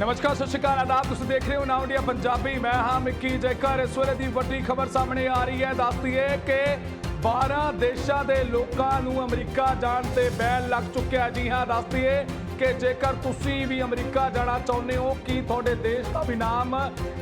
ਨਮਸਕਾਰ, ਸਤਿ ਸ਼੍ਰੀ ਅਕਾਲ, ਆਦਾਬ ਤੁਸੀਂ ਦੇਖ ਰਹੇ ਹੋ ਨਾਉ ਇੰਡੀਆ ਪੰਜਾਬੀ ਮੈਂ ਹਾਂ ਮਿੱਕੀ, ਜੇਕਰ ਇਸ ਵੇਲੇ ਦੀ ਵੱਡੀ ਖਬਰ ਸਾਹਮਣੇ ਆ ਰਹੀ ਹੈ ਦੱਸਦੀ ਹੈ ਕਿ 12 ਦੇਸ਼ਾਂ ਦੇ ਲੋਕਾਂ ਨੂੰ ਅਮਰੀਕਾ ਜਾਣ ਤੇ ਬੈਨ ਲੱਗ ਚੁੱਕਿਆ ਹੈ। ਜੀ ਹਾਂ ਦੱਸਦੀ ਹੈ ਕਿ ਜੇਕਰ ਤੁਸੀਂ ਵੀ ਅਮਰੀਕਾ ਜਾਣਾ ਚਾਹੁੰਦੇ ਹੋ, ਕੀ ਤੁਹਾਡੇ ਦੇਸ਼ ਦਾ ਵੀ ਨਾਮ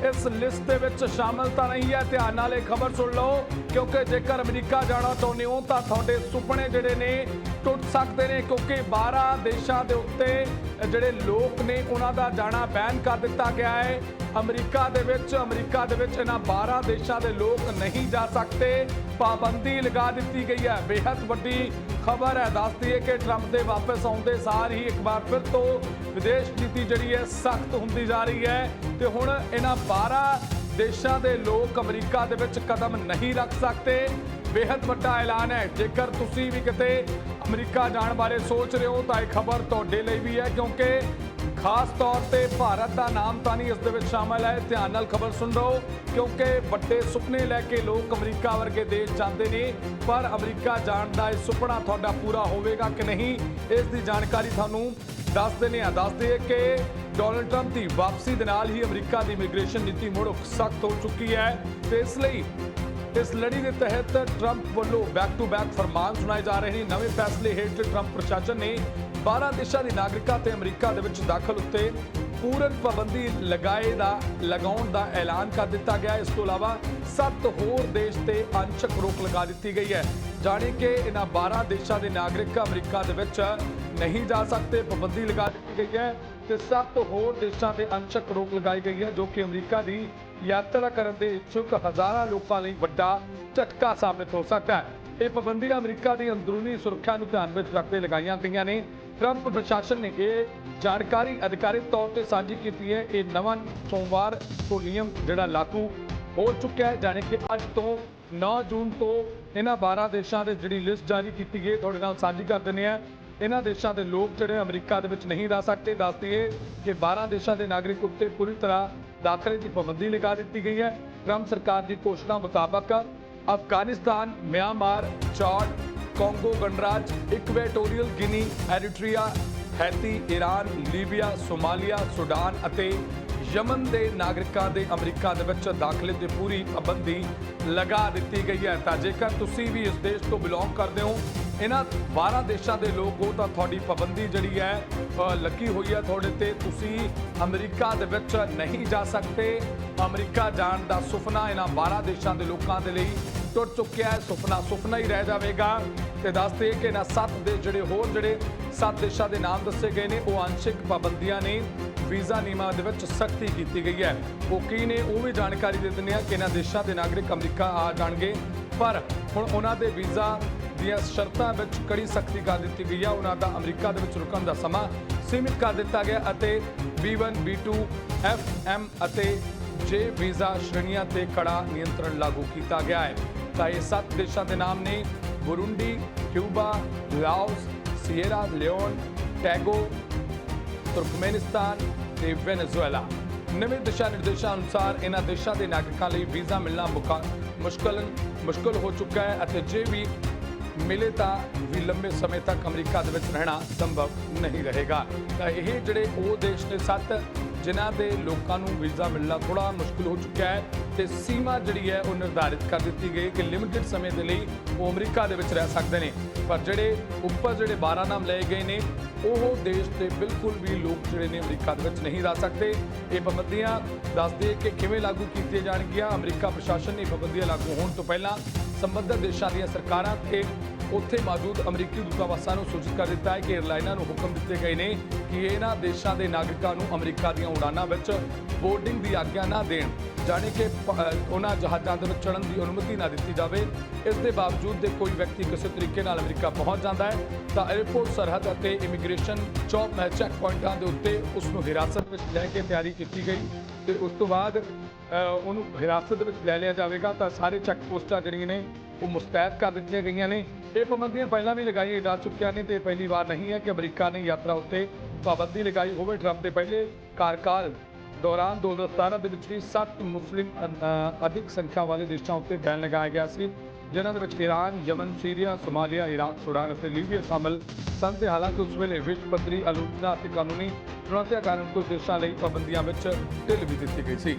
ਇਸ ਲਿਸਟ ਦੇ ਵਿੱਚ ਸ਼ਾਮਲ ਤਾਂ ਨਹੀਂ ਹੈ ਧਿਆਨ ਨਾਲ ਇਹ ਖਬਰ ਸੁਣ ਲਓ, ਕਿਉਂਕਿ ਜੇਕਰ ਅਮਰੀਕਾ ਜਾਣਾ ਚਾਹੁੰਦੇ ਹੋ, ਤਾਂ ਤੁਹਾਡੇ ਸੁਪਨੇ ਜਿਹੜੇ ਨੇ ਟੁੱਟ ਸਕਦੇ ਨੇ, ਕਿਉਂਕਿ 12 ਦੇਸ਼ਾਂ ਦੇ ਉੱਤੇ ਜਿਹੜੇ ਲੋਕ ਨੇ ਉਹਨਾਂ ਦਾ ਜਾਣਾ ਬੈਨ ਕਰ ਦਿੱਤਾ ਗਿਆ ਹੈ। ਅਮਰੀਕਾ ਦੇ ਵਿੱਚ, ਅਮਰੀਕਾ ਦੇ ਵਿੱਚ ਇਹਨਾਂ 12 ਦੇਸ਼ਾਂ ਦੇ ਲੋਕ ਨਹੀਂ ਜਾ ਸਕਦੇ। ਪਾਬੰਦੀ ਲਗਾ ਦਿੱਤੀ ਗਈ ਹੈ। ਬੇਹੱਦ ਵੱਡੀ ਖਬਰ ਹੈ। ਦੱਸਦੀ ਹੈ ਕਿ ਟਰੰਪ ਦੇ ਵਾਪਸ ਆਉਂਦੇ ਸਾਰ ਹੀ ਇੱਕ ਵਾਰ ਫਿਰ ਤੋਂ ਵਿਦੇਸ਼ ਨੀਤੀ ਜਿਹੜੀ ਹੈ ਸਖਤ ਹੁੰਦੀ ਜਾ ਰਹੀ ਹੈ ਤੇ ਹੁਣ ਇਹਨਾਂ 12 ਦੇਸ਼ਾਂ ਦੇ ਲੋਕ ਅਮਰੀਕਾ ਦੇ ਵਿੱਚ ਕਦਮ ਨਹੀਂ ਰੱਖ ਸਕਦੇ। ਬੇਹੱਦ ਵੱਡਾ ਐਲਾਨ ਹੈ। ਜੇਕਰ ਤੁਸੀਂ ਵੀ ਕਿਤੇ ਅਮਰੀਕਾ ਜਾਣ ਬਾਰੇ ਸੋਚ ਰਹੇ ਹੋ ਤਾਂ ਇਹ ਖਬਰ ਤੁਹਾਡੇ ਲਈ ਵੀ ਹੈ, ਕਿਉਂਕਿ ਖਾਸ ਤੌਰ ਤੇ ਭਾਰਤ ਦਾ ਨਾਮ ਤਾਂ ਨਹੀਂ ਇਸ ਦੇ ਵਿੱਚ ਸ਼ਾਮਲ ਹੈ। ਧਿਆਨ ਨਾਲ ਖਬਰ ਸੁਣ ਲਓ, ਕਿਉਂਕਿ ਵੱਡੇ ਸੁਪਨੇ ਲੈ ਕੇ ਲੋਕ ਅਮਰੀਕਾ ਵਰਗੇ ਦੇਸ਼ ਜਾਂਦੇ ਨੇ, ਪਰ ਅਮਰੀਕਾ ਜਾਣ ਦਾ ਇਹ ਸੁਪਨਾ ਤੁਹਾਡਾ ਪੂਰਾ ਹੋਵੇਗਾ ਕਿ ਨਹੀਂ, ਇਸ ਦੀ ਜਾਣਕਾਰੀ ਤੁਹਾਨੂੰ ਦੱਸ ਦਿੰਦੇ ਆ ਦੱਸ ਹਾਂ ਕਿ ਡੋਨਲਡ ਟਰੰਪ ਦੀ ਵਾਪਸੀ ਦੇ ਨਾਲ ਹੀ ਅਮਰੀਕਾ ਦੀ ਇਮੀਗ੍ਰੇਸ਼ਨ ਨੀਤੀ ਮੁੜ ਸਖਤ ਹੋ ਚੁੱਕੀ ਹੈ, ਤੇ ਇਸ ਲਈ ਇਸ ਲੜੀ ਦੇ ਤਹਿਤ ਟਰੰਪ ਵੱਲੋਂ ਬੈਕ ਟੂ ਬੈਕ ਫਰਮਾਨ ਸੁਣਾਏ ਜਾ ਰਹੇ ਨੇ। ਨਵੇਂ ਫੈਸਲੇ ਹੇਠ ਟਰੰਪ ਪ੍ਰਸ਼ਾਸਨ ਨੇ 12 ਦੇਸ਼ਾਂ ਦੇ ਨਾਗਰਿਕਾਂ ਤੇ ਅਮਰੀਕਾ ਦੇ ਵਿੱਚ ਦਾਖਲ ਉੱਤੇ ਪੂਰਨ ਪਾਬੰਦੀ ਲਗਾਏ ਦਾ, ਲਗਾਉਣ ਦਾ ਐਲਾਨ ਕਰ ਦਿੱਤਾ ਗਿਆ। ਇਸ ਤੋਂ ਇਲਾਵਾ ਸੱਤ ਹੋਰ ਦੇਸ਼ ਤੇ ਅੰਸ਼ਕ ਰੋਕ ਲਗਾ ਦਿੱਤੀ ਗਈ ਹੈ। ਜਾਣੀ ਕਿ ਇਹਨਾਂ 12 ਦੇਸ਼ਾਂ ਦੇ ਨਾਗਰਿਕ ਅਮਰੀਕਾ ਦੇ ਵਿੱਚ ਨਹੀਂ ਜਾ ਸਕਦੇ। ਪਾਬੰਦੀ ਲਗਾ ਦਿੱਤੀ ਗਈ ਹੈ। ਤੇ ਸੱਤ ਹੋਰ ਦੇਸ਼ਾਂ ਤੇ ਅੰਸ਼ਕ ਰੋਕ ਲਗਾਈ ਗਈ ਹੈ, ਜੋ ਕਿ ਅਮਰੀਕਾ ਦੀ ਯਾਤਰਾ ਕਰਨ ਦੇ ਇਛੁਕ ਹਜ਼ਾਰਾਂ ਲੋਕਾਂ ਲਈ ਵੱਡਾ ਝਟਕਾ ਸਾਬਿਤ ਹੋ ਸਕਦਾ ਹੈ। ਇਹ ਪਾਬੰਦੀਆਂ ਅਮਰੀਕਾ ਦੀ ਅੰਦਰੂਨੀ ਸੁਰੱਖਿਆ ਨੂੰ ਧਿਆਨ ਵਿੱਚ ਰੱਖਦੇ ਲਗਾਈਆਂ ਗਈਆਂ ਨੇ। ਟਰੰਪ ਪ੍ਰਸ਼ਾਸਨ ਨੇ ਇਹ ਜਾਣਕਾਰੀ ਅਧਿਕਾਰਿਤ ਤੌਰ ਤੇ ਸਾਂਝੀ ਕੀਤੀ ਹੈ। ਇਹ ਨਵਾਂ ਸੋਮਵਾਰ ਤੋਂ ਨਿਯਮ ਜਿਹੜਾ ਲਾਗੂ ਹੋ ਚੁੱਕਿਆ ਹੈ, ਜਾਣੀ ਕਿ ਅੱਜ ਤੋਂ 9 ਜੂਨ ਤੋਂ ਇਹਨਾਂ 12 ਦੇਸ਼ਾਂ ਦੇ ਜਿਹੜੀ ਲਿਸਟ ਜਾਰੀ ਕੀਤੀ ਗਈ ਤੁਹਾਡੇ ਨਾਲ ਸਾਂਝੀ ਕਰ ਦਿੰਦੇ ਆ ਇਹਨਾਂ ਦੇਸ਼ਾਂ ਦੇ ਲੋਕ ਜਿਹੜੇ ਅਮਰੀਕਾ ਦੇ ਵਿੱਚ ਨਹੀਂ ਰਹਿ ਸਕਦੇ, ਦੱਸ ਹੈ ਕਿ 12 ਦੇਸ਼ਾਂ ਦੇ ਨਾਗਰਿਕ ਉੱਤੇ ਪੂਰੀ ਤਰ੍ਹਾਂ ਦਾਖਲੇ ਦੀ ਪਾਬੰਦੀ ਲਗਾ ਦਿੱਤੀ ਗਈ ਹੈ। ਟਰੰਪ ਸਰਕਾਰ ਦੀ ਘੋਸ਼ਣਾ ਮੁਤਾਬਕ ਅਫਗਾਨਿਸਤਾਨ, ਮਿਆਂਮਾਰ, ਚਾਡ, ਕਾਂਗੋ ਗਣਰਾਜ Equatorial Guinea, Eritrea, Haiti Iran Libya, Somalia, Sudan ਅਤੇ ਯਮਨ ਦੇ ਨਾਗਰਿਕਾਂ ਦੇ ਅਮਰੀਕਾ ਦੇ ਵਿੱਚ ਦਾਖਲੇ ਤੇ ਪੂਰੀ ਪਾਬੰਦੀ ਲਗਾ ਦਿੱਤੀ ਗਈ ਹੈ। ਤਾਂ ਜੇਕਰ ਤੁਸੀਂ ਵੀ ਇਸ ਦੇਸ਼ ਤੋਂ ਬਿਲੋਂਗ ਕਰਦੇ ਹੋ ਇਹਨਾਂ 12 ਦੇਸ਼ਾਂ ਦੇ ਲੋਕ ਹੋ ਤਾਂ ਤੁਹਾਡੀ ਪਾਬੰਦੀ ਜਿਹੜੀ ਹੈ ਲੱਗੀ ਹੋਈ ਹੈ ਤੁਹਾਡੇ ਤੇ। ਤੁਸੀਂ ਅਮਰੀਕਾ ਦੇ ਵਿੱਚ ਨਹੀਂ ਜਾ ਸਕਦੇ। ਅਮਰੀਕਾ ਜਾਣ ਦਾ ਸੁਪਨਾ ਇਹਨਾਂ 12 ਦੇਸ਼ਾਂ ਦੇ ਲੋਕਾਂ ਦੇ ਲਈ ਟੁੱਟ ਚੁੱਕਿਆ ਹੈ। ਸੁਪਨਾ ਸੁਪਨਾ ਹੀ ਰਹਿ ਜਾਵੇਗਾ। ਤੇ ਦੱਸਦੇ ਕਿ ਇਹਨਾਂ ਸੱਤ ਦੇ ਜਿਹੜੇ ਹੋਰ ਜਿਹੜੇ ਸੱਤ ਦੇਸ਼ਾਂ ਦੇ ਨਾਮ ਦੱਸੇ ਗਏ ਨੇ, ਉਹ ਅੰਸ਼ਿਕ ਪਾਬੰਦੀਆਂ ਨੇ। ਵੀਜ਼ਾ ਨਿਯਮਾਂ ਦੇ ਵਿੱਚ ਸਖਤੀ ਕੀਤੀ ਗਈ ਹੈ। ਉਹ ਕੀ ਨੇ, ਉਹ ਵੀ ਜਾਣਕਾਰੀ ਦੇ ਦਿੰਦੇ ਆ ਕਿ ਇਹਨਾਂ ਦੇਸ਼ਾਂ ਦੇ ਨਾਗਰਿਕ ਅਮਰੀਕਾ ਆ ਜਾਣਗੇ। ਪਰ ਹੁਣ ਉਹਨਾਂ ਦੇ ਵੀਜ਼ਾ ਦੀਆਂ ਸ਼ਰਤਾਂ ਵਿੱਚ ਕੜੀ ਸਖਤੀ ਕਰ ਦਿੱਤੀ ਗਈ ਹੈ ਉਹਨਾਂ ਦਾ ਅਮਰੀਕਾ ਦੇ ਵਿੱਚ ਰੁਕਣ ਦਾ ਸਮਾਂ ਸੀਮਿਤ ਕਰ ਦਿੱਤਾ ਗਿਆ ਅਤੇ B1 B2 FM ਅਤੇ ਜੇ ਵੀਜ਼ਾ ਸ਼੍ਰੇਣੀਆਂ ਤੇ ਕੜਾ ਨਿਯੰਤਰਣ ਲਾਗੂ ਕੀਤਾ ਗਿਆ ਹੈ। ਤਾਂ ਇਹ ਸੱਤ ਦੇਸ਼ਾਂ ਦੇ ਨਾਮ ਨੇ। Burundi, Cuba, Laos Sierra Leone, Togo, Turkmenistan ਤੇ ਵੈਨੇਜ਼ੁਏਲਾ। ਨਵੇਂ ਦਿਸ਼ਾ ਨਿਰਦੇਸ਼ਾਂ ਅਨੁਸਾਰ ਇਹਨਾਂ ਦੇਸ਼ਾਂ ਦੇ ਨਾਗਰਿਕਾਂ ਲਈ ਵੀਜ਼ਾ ਮਿਲਣਾ ਮੁਕਾ- ਮੁਸ਼ਕਲ ਮੁਸ਼ਕਲ ਹੋ ਚੁੱਕਾ ਹੈ ਅਤੇ ਜੇ ਵੀ ਮਿਲੇ ਤਾਂ ਵੀ ਲੰਬੇ ਸਮੇਂ ਤੱਕ ਅਮਰੀਕਾ ਦੇ ਵਿੱਚ ਰਹਿਣਾ ਸੰਭਵ ਨਹੀਂ ਰਹੇਗਾ। ਤਾਂ ਇਹ ਜਿਹੜੇ ਉਹ ਦੇਸ਼ ਨੇ ਸੱਤ, ਜਿਨ੍ਹਾਂ ਦੇ ਲੋਕਾਂ ਨੂੰ ਵੀਜ਼ਾ ਮਿਲਣਾ ਥੋੜਾ ਮੁਸ਼ਕਲ ਹੋ ਚੁੱਕਿਆ ਹੈ ਤੇ ਸੀਮਾ ਜਿਹੜੀ ਹੈ ਉਹ ਨਿਰਧਾਰਿਤ ਕਰ ਦਿੱਤੀ ਗਈ ਕਿ ਲਿਮਿਟਿਡ ਸਮੇਂ ਦੇ ਲਈ ਉਹ ਅਮਰੀਕਾ ਦੇ ਵਿੱਚ ਰਹਿ ਸਕਦੇ ਨੇ। ਪਰ ਜਿਹੜੇ ਉੱਪਰ ਜਿਹੜੇ 12 ਨਾਮ ਲਏ ਗਏ ਨੇ ਉਹ ਦੇਸ਼ ਦੇ ਬਿਲਕੁਲ ਵੀ ਲੋਕ ਜਿਹੜੇ ਨੇ ਅਮਰੀਕਾ ਦੇ ਵਿੱਚ ਨਹੀਂ ਰਹਿ ਸਕਦੇ। ਇਹ ਪਾਬੰਦੀਆਂ ਦੱਸਦੇ ਕਿ ਕਿਵੇਂ ਲਾਗੂ ਕੀਤੀਆਂ ਜਾਣਗੀਆਂ। ਅਮਰੀਕਾ ਪ੍ਰਸ਼ਾਸਨ ਨੇ ਇਹ ਪਾਬੰਦੀਆਂ ਲਾਗੂ ਹੋਣ ਤੋਂ ਪਹਿਲਾਂ ਸੰਬੰਧਿਤ ਦੇਸ਼ਾਂ ਦੀਆਂ ਸਰਕਾਰਾਂ ਤੇ ਉੱਥੇ ਮੌਜੂਦ ਅਮਰੀਕੀ ਦੂਤਾਵਾਸਾਂ ਨੂੰ ਸੂਚਿਤ ਕਰ ਦਿੱਤਾ ਹੈ ਕਿ 에ਅਰਲਾਈਨਾਂ ਨੂੰ ਹੁਕਮ ਦਿੱਤੇ ਗਏ ਨੇ ਕਿ ਇਹਨਾਂ ਦੇਸ਼ਾਂ ਦੇ ਨਾਗਰਿਕਾਂ ਨੂੰ ਅਮਰੀਕਾ ਦੀਆਂ ਉਡਾਨਾਂ ਵਿੱਚ ਬੋਰਡਿੰਗ ਦੀ ਆਗਿਆ ਨਾ ਦੇਣ, ਜਾਣੀ ਕਿ ਉਹਨਾਂ ਜਹਾਜ਼ਾਂ ਦੇ ਵਿੱਚ ਚੜ੍ਹਨ ਦੀ ਅਨੁਮਤੀ ਨਾ ਦਿੱਤੀ ਜਾਵੇ। ਇਸ ਦੇ ਬਾਵਜੂਦ ਜੇ ਕੋਈ ਵਿਅਕਤੀ ਕਿਸੇ ਤਰੀਕੇ ਨਾਲ ਅਮਰੀਕਾ ਪਹੁੰਚ ਜਾਂਦਾ ਹੈ, ਤਾਂ 에ਅਰਪੋਰਟ ਸਰਹੱਦ ਅਤੇ ਇਮੀਗ੍ਰੇਸ਼ਨ ਚੌਕ ਚੈੱਕ ਪੁਆਇੰਟਾਂ ਦੇ ਉੱਤੇ ਉਸ ਨੂੰ ਹਿਰਾਸਤ ਵਿੱਚ ਲੈ ਕੇ ਤਿਆਰੀ ਕੀਤੀ ਗਈ ਤੇ ਉਸ ਤੋਂ ਬਾਅਦ ਉਹਨੂੰ ਹਿਰਾਸਤ ਵਿੱਚ ਲੈ ਲਿਆ ਜਾਵੇਗਾ ਤਾਂ ਸਾਰੇ ਚੈੱਕ ਪੋਸਟਾਂ ਜਿਹੜੀਆਂ ਨੇ ਉਹ ਮੁਸਤੈਦ ਕਰ ਦਿੱਤੀਆਂ ਗਈਆਂ ਨੇ। ਇਹ ਪਾਬੰਦੀਆਂ ਪਹਿਲਾਂ ਵੀ ਲਗਾਈਆਂ ਜਾ ਚੁੱਕੀਆਂ ਨੇ ਤੇ ਪਹਿਲੀ ਵਾਰ ਨਹੀਂ ਹੈ ਕਿ ਅਮਰੀਕਾ ਨੇ ਯਾਤਰਾ ਉੱਤੇ ਪਾਬੰਦੀ ਲਗਾਈ ਹੋਵੇ ਟਰੰਪ ਦੇ ਪਹਿਲੇ ਕਾਰਕਾਲ ਦੌਰਾਨ 2017 ਦੇ ਵਿੱਚ ਵੀ 7 ਮੁਸਲਿਮ ਅਧਿਕ ਸੰਖਿਆ ਵਾਲੇ ਦੇਸ਼ਾਂ ਉੱਤੇ ਬੈਨ ਲਗਾਇਆ ਗਿਆ ਸੀ ਜਿਨ੍ਹਾਂ ਦੇ ਵਿੱਚ Iran, Yemen, Syria, Somalia, Iraq, Sudan ਅਤੇ ਲੀਬੀਆ ਸ਼ਾਮਲ ਸਨ ਤੇ ਹਾਲਾਂਕਿ ਉਸ ਵੇਲੇ ਵਿਸ਼ਵ ਪੱਧਰੀ ਆਲੋਚਨਾ ਅਤੇ ਕਾਨੂੰਨੀ ਚੁਣੌਤੀਆਂ ਕਾਰਨ ਕੁਝ ਦੇਸ਼ਾਂ ਲਈ ਪਾਬੰਦੀਆਂ ਵਿੱਚ ਢਿੱਲ ਵੀ ਦਿੱਤੀ ਗਈ ਸੀ।